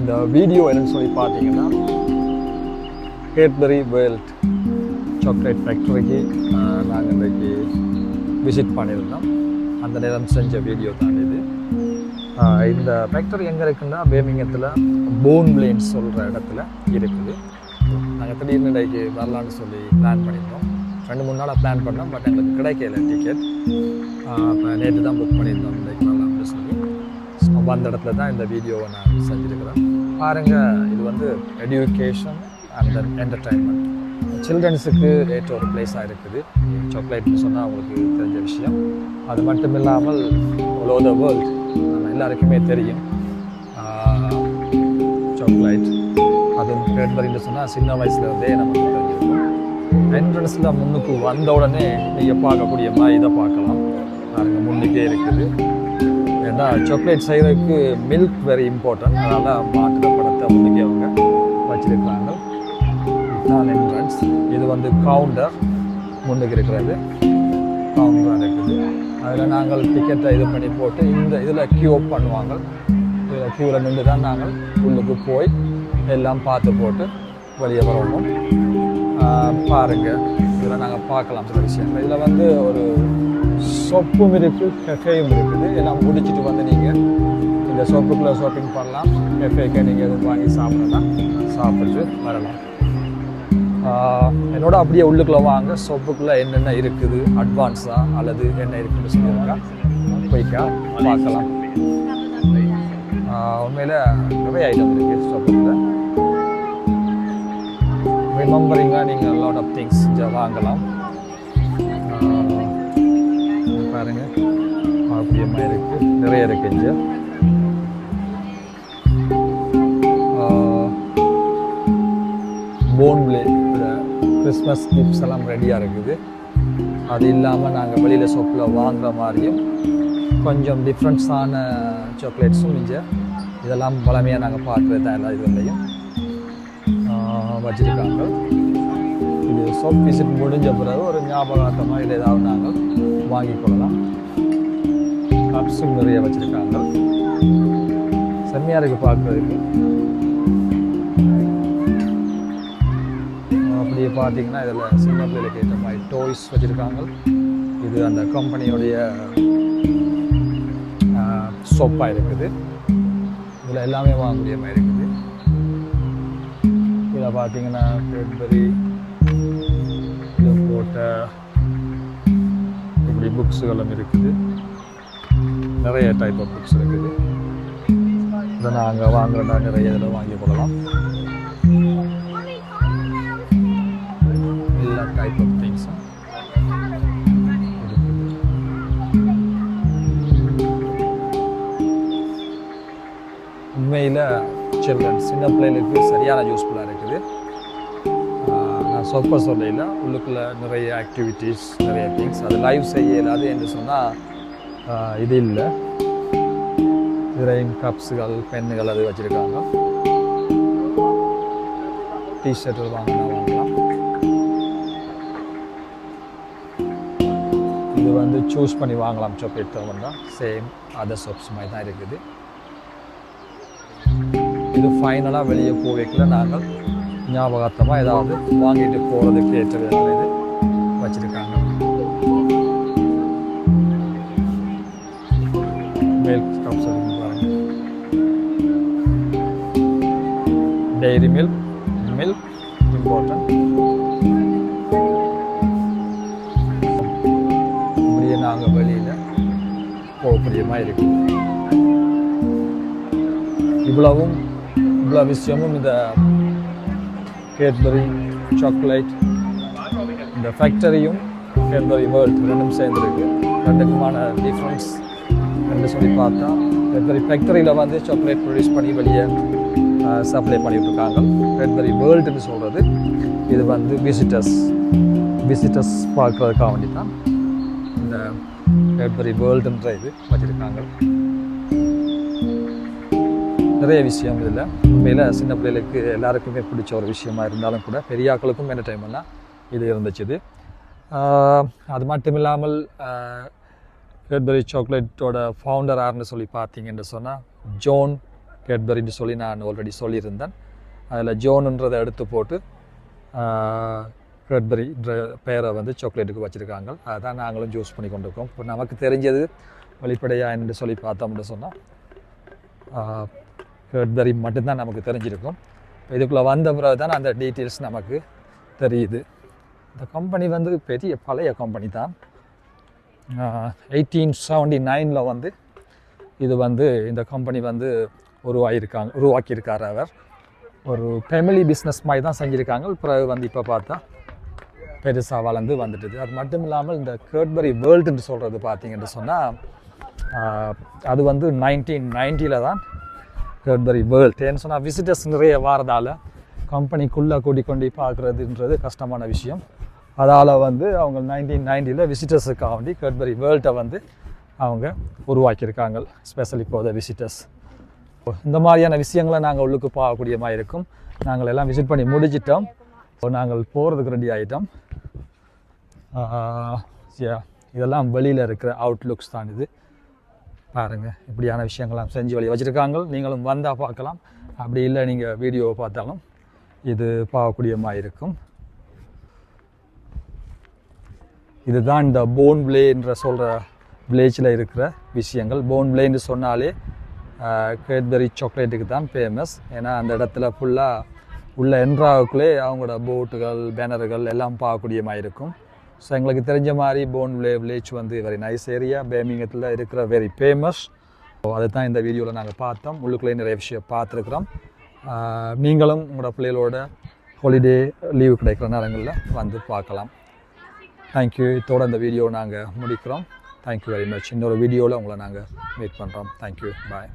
இந்த வீடியோ என்னன்னு சொல்லி பார்த்தீங்கன்னா கேட்பரி வேர்ல்ட் சாக்லேட் ஃபேக்டரிக்கு நாங்கள் இன்றைக்கு விசிட் பண்ணியிருந்தோம். அந்த நேரம் செஞ்ச வீடியோ தான் இது. இந்த ஃபேக்டரி எங்கே இருக்குன்னா பேமிங்கத்தில் போன் பிளேன்ஸ் சொல்கிற இடத்துல இருக்குது. நாங்கள் திடீர்னு இன்றைக்கு வரலான்னு சொல்லி பிளான் பண்ணியிருந்தோம். ரெண்டு மூணு நாளாக பிளான் பண்ணோம் பட் எங்களுக்கு கிடைக்கல டிக்கெட் நேற்று தான் புக் பண்ணியிருந்தோம். வந்த இடத்துல தான் இந்த வீடியோவை நான் செஞ்சுருக்கிறேன். பாருங்கள் இது வந்து எடுகேஷன் அண்ட் தென் என்டர்டைன்மெண்ட் சில்ட்ரன்ஸுக்கு ஏற்ற ஒரு பிளேஸாக இருக்குது. சாக்லேட்னு சொன்னால் அவங்களுக்கு தெரிஞ்ச விஷயம். அது மட்டும் இல்லாமல் all த வேர்ல்ட் நம்ம எல்லாருக்குமே தெரியும். சாக்லேட் அதுவும் கேட்பரின்னு சொன்னால் சின்ன வயசுலேருந்தே நமக்கு தெரிஞ்சிருக்கும். என்ட்ரன்ஸில் முன்னுக்கு வந்த உடனே நீங்கள் பார்க்கக்கூடிய மாதிரி இதை பார்க்கலாம். பாருங்கள் முன்னுக்கே இருக்குது. ஏன்னா சாக்லேட் செய்கிறதுக்கு மில்க் வெரி இம்பார்ட்டன்ட் அதனால் மாட்டுற படத்தை முன்னுக்கே அவங்க வச்சிருக்கிறாங்க. இதுதான் என்ட்ரன்ஸ் இது வந்து கவுண்டர் முன்னுக்கு இருக்கிறது. கவுண்டராக இருக்குது. அதில் நாங்கள் டிக்கெட்டை இது பண்ணி போட்டு இந்த இதில் க்யூ பண்ணுவாங்க. இதில் க்யூவில் நின்று தான் நாங்கள் உள்ளுக்கு போய் எல்லாம் பார்த்து போட்டு வெளியே வரணும் பாருங்கள் இதில் நாங்கள் பார்க்கலாம் சில விஷயங்கள். இதில் வந்து ஒரு சொப்பும் இருக்குது கஃபேயும் இருக்குது. எல்லாம் முடிச்சுட்டு வந்து நீங்கள் இந்த சொப்புக்குள்ளே ஷாப்பிங் பண்ணலாம். கஃபேக்கு நீங்கள் எதுவும் வாங்கி சாப்பிடலாம். சாப்பிட்டு வரலாம். என்னோட அப்படியே உள்ளுக்குள்ளே வாங்க. சொப்புக்குள்ளே என்னென்ன இருக்குது? அட்வான்ஸாக அல்லது என்ன இருக்குன்னு சொல்லியிருக்கா போய்க்கா பார்க்கலாம். உண்மையில் நிறைய ஐட்டம் இருக்குது சொப்புக்குள்ள. ரிமம்பரிங்காக நீங்கள் லாட் ஆஃப் திங்ஸ் வாங்கலாம். பாருங்கள் இங்க பாருங்க நிறைய இருக்கு இங்கே. போன்பிளே கிறிஸ்மஸ் கிஃப்ட்ஸ் எல்லாம் ரெடியாக இருக்குது. அது இல்லாமல் நாங்கள் வெளியில் ஷாப்பில் வாங்குற மாதிரியும் கொஞ்சம் டிஃப்ரெண்ட்ஸான சாக்லேட்ஸும் இங்கே. இதெல்லாம் பழமையாக நாங்கள் பார்க்குறது தான் எல்லா இதுலையும். வச்சுருக்காங்க. இது ஷாப் விசிட் முடிஞ்ச பிறகு ஒரு ஞாபகார்த்தமாக இல்லை ஏதாவது நாங்கள் வாங்கிக் கொள்ளலாம். கப்ஸும் நிறைய வச்சுருக்காங்க. செம்மையாக இருக்குது பார்க்குறதுக்கு. அப்படியே பார்த்தீங்கன்னா இதில் சின்ன பிள்ளைகளுக்கு ஏற்ற மாதிரி டாய்ஸ் வச்சுருக்காங்க. இது அந்த கம்பெனியுடைய சோப்பாக இருக்குது. இதில் எல்லாமே வாங்கக்கூடிய மாதிரி இருக்குது. இதில் பார்த்தீங்கன்னா கேட்பரி இப்படி புக்ஸுகளும் இருக்குது. நிறைய டைப் ஆஃப் புக்ஸ் இருக்குது. இதை நாங்கள் வாங்குறதா நிறைய இதில் வாங்கி கொள்ளலாம். எல்லா டைப் ஆஃப் திங்ஸும் உண்மையில் சில்ட்ரன் சின்ன பிள்ளைகளுக்கு சரியான யூஸ்ஃபுல்லாக இருக்குது. சொற்ப சொல்லையில் உள்ளுக்குள்ளே நிறைய ஆக்டிவிட்டீஸ் நிறைய திங்ஸ் அது லைவ் செய்ய இயலாது என்று சொன்னால் இது இல்லை. நிறைய கப்ஸுகள் பென்னுகள் அது வச்சுருக்காங்க. டிஷர்ட்டுகள் வாங்கினா வாங்கலாம். இது வந்து சூஸ் பண்ணி வாங்கலாம். சாக்லேட் தான் சேம் அதர் சோப்ஸ் மாதிரி தான் இருக்குது. இது ஃபைனலாக வெளியே போவேக்கில் நாங்கள் ஞாபகார்த்தமாக ஏதாவது வாங்கிட்டு போகிறதுக்கு ஏற்ற விதத்தில் இது வச்சுருக்காங்க மில்க் கப்ஸ் பாருங்க டெய்ரி மில்க் மில்க் இம்பார்ட்டன்ட் இப்படியே நாங்கள் வெளியில் போகக்கூடியமாக இருக்கு இவ்வளவும் இவ்வளோ விஷயமும் இந்த கேட்பரி சாக்லேட் இந்த ஃபேக்டரியும் கேட்பரி வேர்ல்ட் ரெண்டும் சேர்ந்துருக்கு. ரெண்டுக்குமான டிஃப்ரென்ஸ் ரெண்டு சொல்லி பார்த்தா கேட்பரி ஃபேக்டரியில் வந்து சாக்லேட் ப்ரொடியூஸ் பண்ணி வெளியே சப்ளை பண்ணிட்டு கேட்பரி வேர்ல்டுன்னு சொல்கிறது இது வந்து விசிட்டர்ஸ் விசிட்டர்ஸ் பார்க்குறதுக்காக வேண்டி தான் இந்த கேட்பரி வேர்ல்டுன்ற இது வச்சுருக்காங்க. நிறைய விஷயம் இதில் உண்மையில் சின்ன பிள்ளைகளுக்கு எல்லாருக்குமே பிடிச்ச ஒரு விஷயமா இருந்தாலும் கூட பெரியாக்களுக்கும் என்டர்டைன்மெண்ட்னா இது இருந்துச்சு இது அது மட்டும் இல்லாமல் கேட்பரி சாக்லேட்டோட ஃபவுண்டர் யாருன்னு சொல்லி பார்த்தீங்கன்னு சொன்னால் ஜோன் கேட்பரின்னு சொல்லி நான் ஆல்ரெடி சொல்லியிருந்தேன். அதில் ஜோனுன்றதை எடுத்து போட்டு கேட்பரின்ற பெயரை வந்து சாக்லேட்டுக்கு வச்சுருக்காங்க. அதான் நாங்களும் ஜூஸ் பண்ணி கொண்டு இருக்கோம் இப்போ நமக்கு தெரிஞ்சது வெளிப்படையாக என்று சொல்லி பார்த்தோம்னு சொன்னால் கேட்பரி மட்டும்தான் நமக்கு தெரிஞ்சிருக்கும். இதுக்குள்ளே வந்த பிறகு தான் அந்த டீட்டெயில்ஸ் நமக்கு தெரியுது. இந்த கம்பெனி வந்து பெரிய பழைய கம்பெனி தான். எயிட்டீன் செவன்டி நைனில் வந்து இது வந்து இந்த கம்பெனி வந்து உருவாகியிருக்காங்க உருவாக்கியிருக்கார் அவர். ஒரு ஃபேமிலி பிஸ்னஸ் மாதிரி தான் செஞ்சுருக்காங்க. பிறகு வந்து இப்போ பார்த்தா பெருசாக வளர்ந்து வந்துட்டுது. அது மட்டும் இல்லாமல் இந்த கேட்பரி வேர்ல்டுன்னு சொல்கிறது பார்த்தீங்கன்னு சொன்னால் அது வந்து நைன்டீன் நைன்ட்டியில் தான் கேட்பரி வேர்ல்ட் ஏன்னு சொன்னால் விசிட்டர்ஸ் நிறைய வாரதால் கம்பெனிக்குள்ளே கூட்டிக்கொண்டு பார்க்குறதுன்றது கஷ்டமான விஷயம். அதால் வந்து அவங்க நைன்டீன் நைன்ட்டியில் விசிட்டர்ஸுக்காக வேண்டி கேட்பரி வேர்ல்ட்டை வந்து அவங்க உருவாக்கியிருக்காங்க ஸ்பெஷலி இப்போ த விசிட்டர்ஸ் இந்த மாதிரியான விஷயங்களை நாங்கள் உள்ளுக்கு பார்க்கக்கூடிய மாதிரி இருக்கும். நாங்கள் எல்லாம் விசிட் பண்ணி முடிச்சிட்டோம். இப்போ நாங்கள் போகிறதுக்கு ரெடி ஆகிட்டோம் இதெல்லாம் வெளியில் இருக்கிற அவுட்லுக்ஸ் தான் இது. பாருங்கள் இப்படியான விஷயங்கள்லாம் செஞ்சு வழி வச்சுருக்காங்க. நீங்களும் வந்தால் பார்க்கலாம். அப்படி இல்லை நீங்கள் வீடியோவை பார்த்தாலும் இது பார்க்கக்கூடியமாக இருக்கும் இதுதான் இந்த போன் பிளேன்ற சொல்கிற வில்லேஜில் இருக்கிற விஷயங்கள். போன் பிளேன்னு சொன்னாலே கேட்பரி சாக்லேட்டுக்கு தான் ஃபேமஸ் ஏன்னா அந்த இடத்துல ஃபுல்லாக உள்ள என்ட்ராவுக்குள்ளே அவங்களோட போட்டுகள் பேனர்கள் எல்லாம் பார்க்கக்கூடியமாக இருக்கும் ஸோ எங்களுக்கு தெரிஞ்ச மாதிரி போன் விலே வில்லேஜ் வந்து வெரி நைஸ் ஏரியா பேமிங்கத்தில் இருக்கிற வெரி ஃபேமஸ் அதை தான் இந்த வீடியோவில் நாங்கள் பார்த்தோம். உள்ளுக்குள்ளே நிறைய விஷயம் பார்த்துருக்குறோம். நீங்களும் உங்களோட பிள்ளைகளோட ஹாலிடே லீவு கிடைக்கிற நேரங்களில் வந்து பார்க்கலாம். தேங்க்யூ இதோட இந்த வீடியோ நாங்கள் முடிக்கிறோம். தேங்க்யூ வெரி மச் இன்னொரு வீடியோவில் உங்களை நாங்கள் மீட் பண்ணுறோம் தேங்க்யூ பாய்